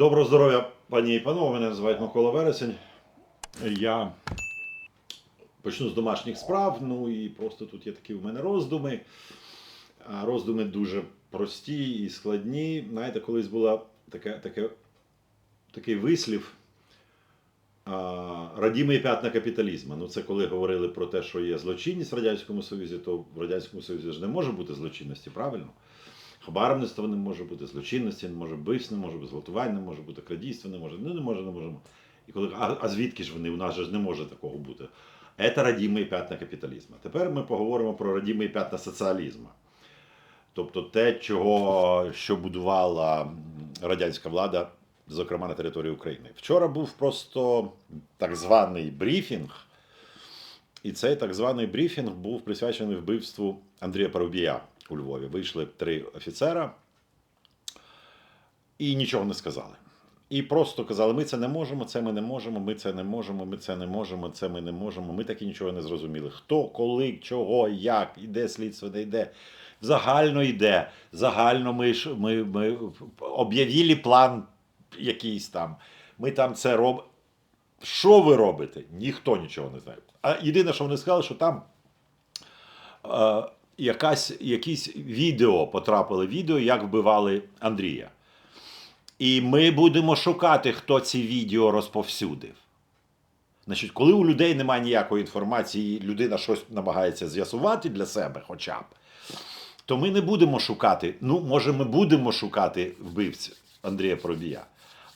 Доброго здоров'я, пані і панове. Мене звати Микола Вересень. Я почну з домашніх справ. Ну і просто тут є такі в мене роздуми. Роздуми дуже прості і складні. Знаєте, колись була така, таке, такий вислів. Радімий п'ятна капіталізму. Ну, це коли говорили про те, що є злочинність в Радянському Союзі, то в Радянському Союзі ж не може бути злочинності, правильно? Хабарництво не може бути, злочинності не може, вбивств не може бути, зґвалтувань не може бути, крадійство не може. Ну не може, не може. І коли, а, а звідки ж вони? У нас же ж не може такого бути. Це радімий п'ятна капіталізму. Тепер ми поговоримо про радімий п'ятна соціалізму. Тобто те, чого, що будувала радянська влада, зокрема на території України. Вчора був просто так званий брифінг, і цей так званий брифінг був присвячений вбивству Андрія Парубія у Львові. Вийшли три офіцера і нічого не сказали. І просто казали: ми це не можемо, це ми не можемо, ми це не можемо, ми це не можемо, це ми не можемо. Ми так і нічого не зрозуміли. Хто, коли, чого, як, іде слідство, не йде. Загально йде. Загально ми, ми, ми об'явили план якийсь там. Ми там це робимо. Що ви робите? Ніхто нічого не знає. А єдине, що вони сказали, що там е, якась, якісь відео потрапили відео, як вбивали Андрія. І ми будемо шукати, хто ці відео розповсюдив. Значить, коли у людей немає ніякої інформації, людина щось намагається з'ясувати для себе, хоча б, то ми не будемо шукати. Ну, може, ми будемо шукати вбивців Андрія Пробія.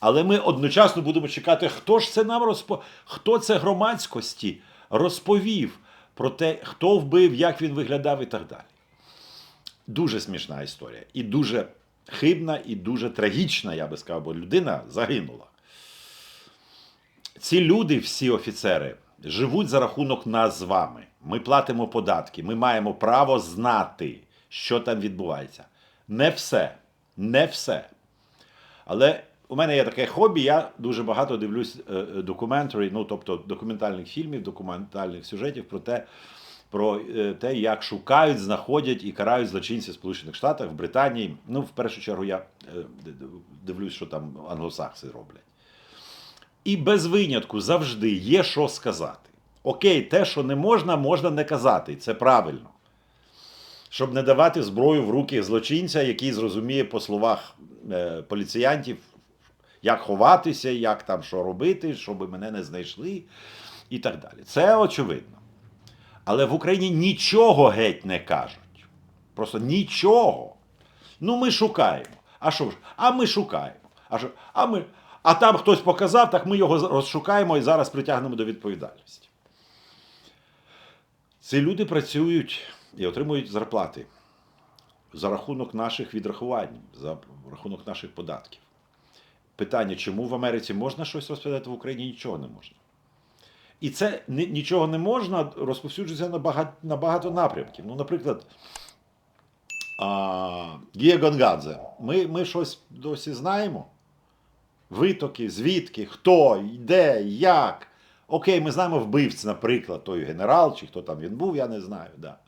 Але ми одночасно будемо чекати, хто ж це нам розпо... хто це громадськості розповів про те, хто вбив, як він виглядав і так далі. Дуже смішна історія. І дуже хибна, і дуже трагічна, я би сказав, бо людина загинула. Ці люди, всі офіцери, живуть за рахунок нас з вами. Ми платимо податки, ми маємо право знати, що там відбувається. Не все. Не все. Але у мене є таке хобі, я дуже багато дивлюсь документарі, ну тобто документальних фільмів, документальних сюжетів про те, про е, те, як шукають, знаходять і карають злочинців в Сполучених Штатах, в Британії. Ну, в першу чергу, я е, дивлюсь, що там англосакси роблять. І без винятку завжди є що сказати. Окей, те, що не можна, можна не казати. Це правильно. Щоб не давати зброю в руки злочинця, який зрозуміє по словах е, поліціянтів, як ховатися, як там що робити, щоб мене не знайшли, і так далі. Це очевидно. Але в Україні нічого геть не кажуть. Просто нічого. Ну, ми шукаємо. А що ж? А ми шукаємо. А, що? а, ми... а там хтось показав, так ми його розшукаємо і зараз притягнемо до відповідальності. Ці люди працюють і отримують зарплати за рахунок наших відрахувань, за рахунок наших податків. Питання, чому в Америці можна щось розповідати, в Україні нічого не можна. І це нічого не можна розповсюджується на багато, на багато напрямків. Ну, наприклад, а, Гія Гонгадзе. Ми, ми щось досі знаємо. Витоки, звідки, хто, де, як. Окей, ми знаємо вбивць, наприклад, той генерал, чи хто там він був, я не знаю. Да.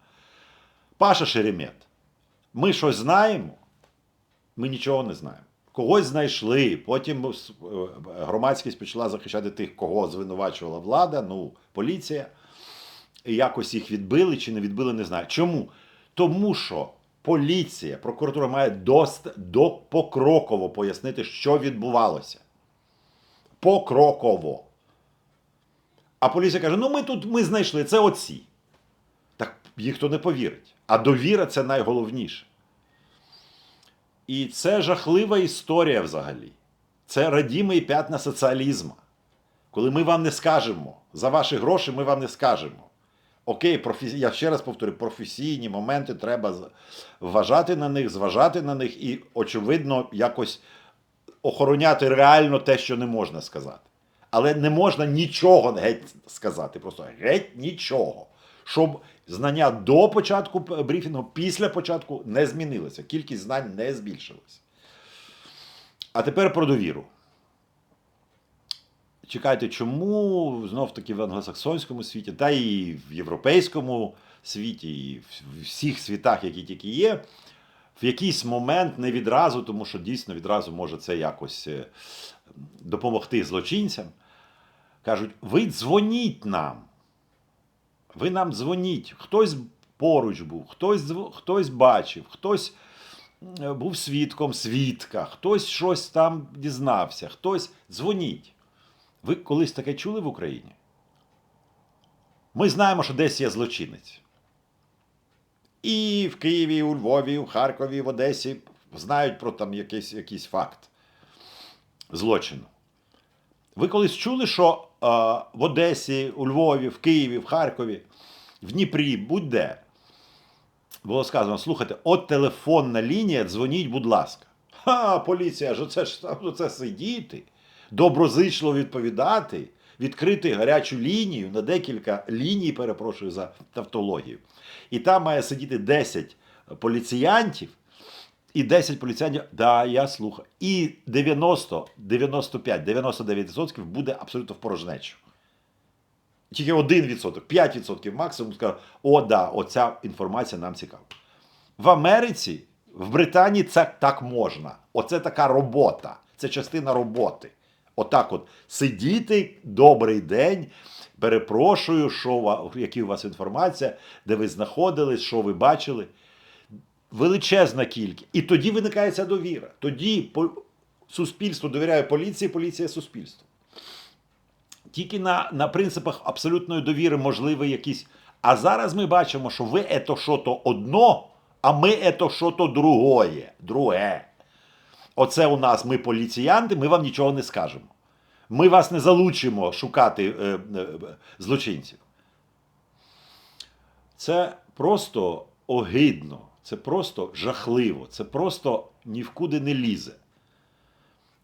Паша Шеремет. Ми щось знаємо, ми нічого не знаємо. Когось знайшли, потім е, громадськість почала захищати тих, кого звинувачувала влада, ну, поліція. І якось їх відбили чи не відбили, не знаю. Чому? Тому що поліція, прокуратура має дост, до покроково пояснити, що відбувалося. Покроково. А поліція каже: ну ми тут ми знайшли, це оці. Так їх то не повірить. А довіра це найголовніше. І це жахлива історія взагалі. Це радімий п'ятна соціалізму. Коли ми вам не скажемо, за ваші гроші ми вам не скажемо. Окей, професі... я ще раз повторю, професійні моменти треба вважати на них, зважати на них і, очевидно, якось охороняти реально те, що не можна сказати. Але не можна нічого геть сказати, просто геть нічого. Щоб знання до початку брифінгу, після початку не змінилося. Кількість знань не збільшилася. А тепер про довіру. Чекайте, чому знов таки в англосаксонському світі, та і в європейському світі, і в всіх світах, які тільки є, в якийсь момент, не відразу, тому що дійсно відразу може це якось е, допомогти злочинцям. Кажуть, ви дзвоніть нам. Ви нам дзвоніть. Хтось поруч був, хтось, хтось бачив, хтось е, був свідком свідка, хтось щось там дізнався, хтось дзвоніть. Ви колись таке чули в Україні? Ми знаємо, що десь є злочинець. І в Києві, і у Львові, і у Харкові, і в Одесі знають про там якийсь, якийсь факт злочину. Ви колись чули, що в Одесі, у Львові, в Києві, в Харкові, в Дніпрі, будь-де було сказано: слухайте, от телефонна лінія, дзвоніть, будь ласка. Ха, поліція ж оце ж оце сидіти, доброзичливо відповідати, відкрити гарячу лінію на декілька ліній, перепрошую за тавтологію. І там має сидіти 10 поліціянтів, і 10 поліціянтів, да, я слухаю. І 90, 95, 99% буде абсолютно в порожнечу. Тільки 1%, 5% максимум скаже, о, да, оця інформація нам цікава. В Америці, в Британії це так можна. Оце така робота. Це частина роботи. Отак от сидіти, добрий день. Перепрошую, що які у вас інформація, де ви знаходились, що ви бачили. Величезна кількість. І тоді виникає ця довіра. Тоді суспільство довіряє поліції, поліція суспільству. Тільки на, на принципах абсолютної довіри можливий якісь. А зараз ми бачимо, що ви ето що то одно, а ми ето що то другое. Друге. Оце у нас ми поліціянти, ми вам нічого не скажемо. Ми вас не залучимо шукати е, е, злочинців. Це просто огидно, це просто жахливо, це просто ні в куди не лізе.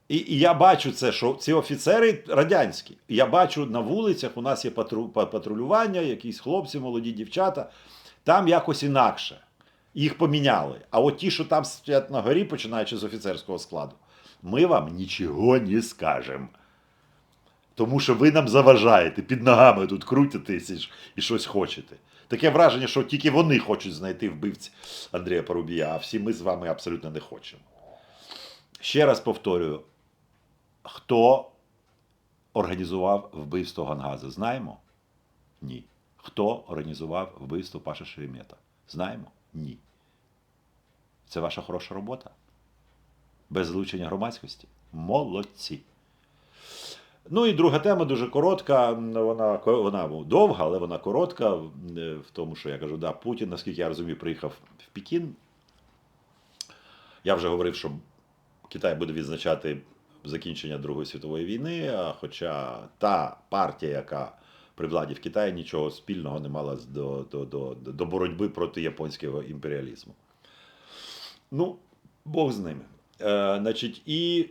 І, і я бачу це, що ці офіцери радянські. Я бачу на вулицях, у нас є патру, патрулювання, якісь хлопці, молоді дівчата. Там якось інакше. Їх поміняли. А от ті, що там стоять на горі, починаючи з офіцерського складу, ми вам нічого не скажемо. Тому що ви нам заважаєте, під ногами тут крутитесь і щось хочете. Таке враження, що тільки вони хочуть знайти вбивць Андрія Парубія, а всі ми з вами абсолютно не хочемо. Ще раз повторюю, хто організував вбивство Гангаза? Знаємо? Ні. Хто організував вбивство Паша Шеремета? Знаємо? Ні. Це ваша хороша робота? Без залучення громадськості? Молодці. Ну і друга тема дуже коротка. Вона, вона довга, але вона коротка. е, В тому, що я кажу, да, Путін, наскільки я розумію, приїхав в Пекін. Я вже говорив, що Китай буде відзначати закінчення Другої світової війни. Хоча та партія, яка при владі в Китаї нічого спільного не мала до, до, до, до боротьби проти японського імперіалізму. Ну, Бог з ними. Е, значить, і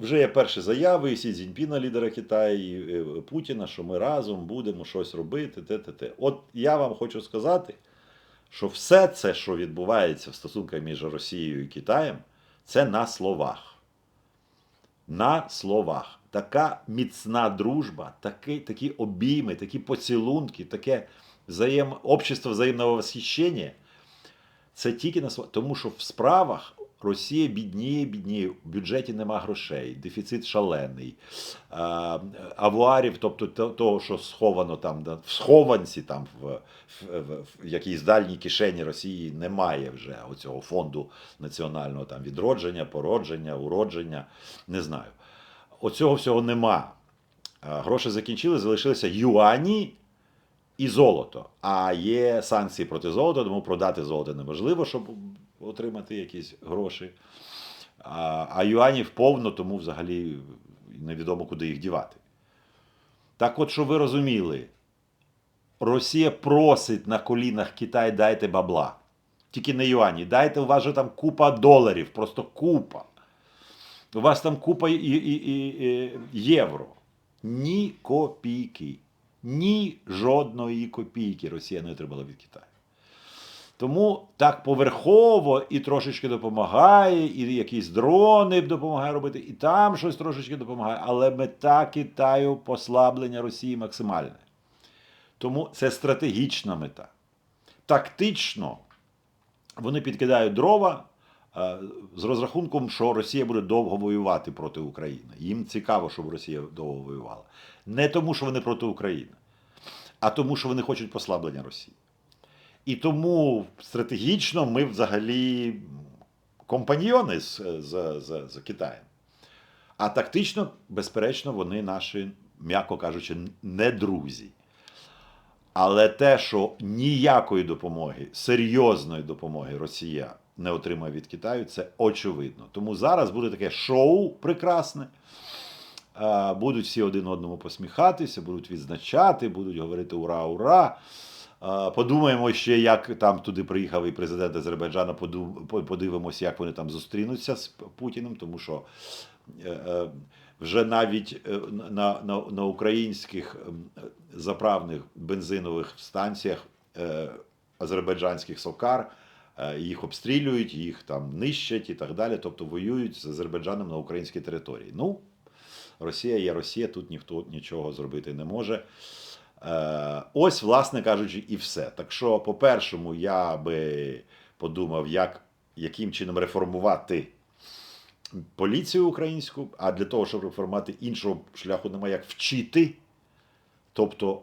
вже є перші заяви і Сі Цзіньпіна, лідера Китаю, і е, Путіна, що ми разом будемо щось робити. Те, те, те. От я вам хочу сказати, що все це, що відбувається в стосунках між Росією і Китаєм, це на словах. На словах. Така міцна дружба, такі, такі обійми, такі поцілунки, таке взаєм... общество взаємного восхищення. Це тільки на словах. Тому що в справах Росія бідніє, бідніє, в бюджеті нема грошей, дефіцит шалений, авуарів, тобто того, що сховано там, в схованці там в, в, в якійсь дальній кишені Росії немає вже оцього фонду національного там відродження, породження, уродження, не знаю. Оцього всього нема. Гроші закінчили, залишилися юані і золото. А є санкції проти золота, тому продати золото неможливо, щоб отримати якісь гроші. А, а юанів повно, тому взагалі невідомо, куди їх дівати. Так от, щоб ви розуміли, Росія просить на колінах Китай дайте бабла. Тільки не юані. Дайте, у вас же там купа доларів, просто купа. У вас там купа і, і, і, і євро. Ні копійки. Ні жодної копійки Росія не отримала від Китаю. Тому так поверхово і трошечки допомагає, і якісь дрони допомагає робити, і там щось трошечки допомагає. Але мета Китаю послаблення Росії максимальне. Тому це стратегічна мета. Тактично вони підкидають дрова, е, з розрахунком, що Росія буде довго воювати проти України. Їм цікаво, щоб Росія довго воювала. Не тому, що вони проти України, а тому, що вони хочуть послаблення Росії. І тому стратегічно ми взагалі компаньйони з, з, з, з Китаєм. А тактично, безперечно, вони наші, м'яко кажучи, не друзі. Але те, що ніякої допомоги, серйозної допомоги Росія не отримає від Китаю, це очевидно. Тому зараз буде таке шоу прекрасне. Будуть всі один одному посміхатися, будуть відзначати, будуть говорити ура, ура. Подумаємо ще, як там туди приїхав і президент Азербайджану. Подивимося, як вони там зустрінуться з Путіним, тому що е, е, вже навіть е, на, на, на українських заправних бензинових станціях азербайджанських сокар їх обстрілюють, їх там нищать і так далі. Тобто воюють з Азербайджаном на українській території. Ну, Росія є Росія, тут ніхто нічого зробити не може. Е, ось, власне кажучи, і все. Так що, по-першому, я би подумав, як, яким чином реформувати поліцію українську, а для того, щоб реформувати іншого шляху немає, як вчити, тобто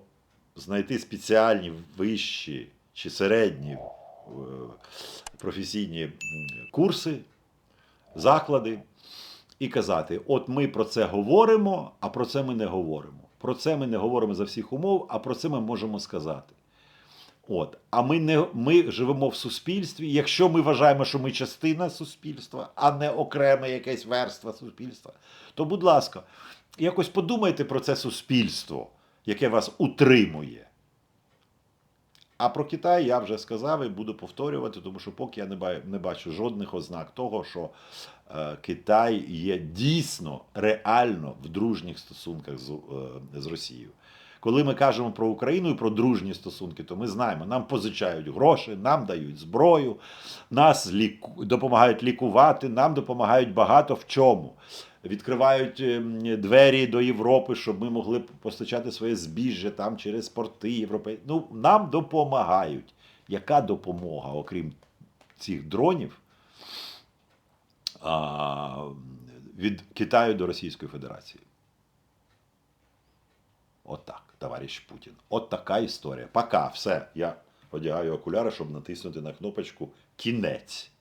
знайти спеціальні вищі чи середні е, професійні курси, заклади, і казати: от ми про це говоримо, а про це ми не говоримо. Про це ми не говоримо за всіх умов, а про це ми можемо сказати. От. А ми, не, ми живемо в суспільстві. Якщо ми вважаємо, що ми частина суспільства, а не окреме якесь верства суспільства, то, будь ласка, якось подумайте про це суспільство, яке вас утримує. А про Китай я вже сказав і буду повторювати, тому що поки я не ба- не бачу жодних ознак того, що е, Китай є дійсно реально в дружніх стосунках з, е, з Росією. Коли ми кажемо про Україну і про дружні стосунки, то ми знаємо, нам позичають гроші, нам дають зброю, нас ліку... допомагають лікувати, нам допомагають багато в чому. Відкривають ем, двері до Європи, щоб ми могли постачати своє збіжжя там через порти європейські. Ну, нам допомагають. Яка допомога, окрім цих дронів, від Китаю до Російської Федерації? От так, товариш Путін. От така історія. Пока, все. Я одягаю окуляри, щоб натиснути на кнопочку кінець.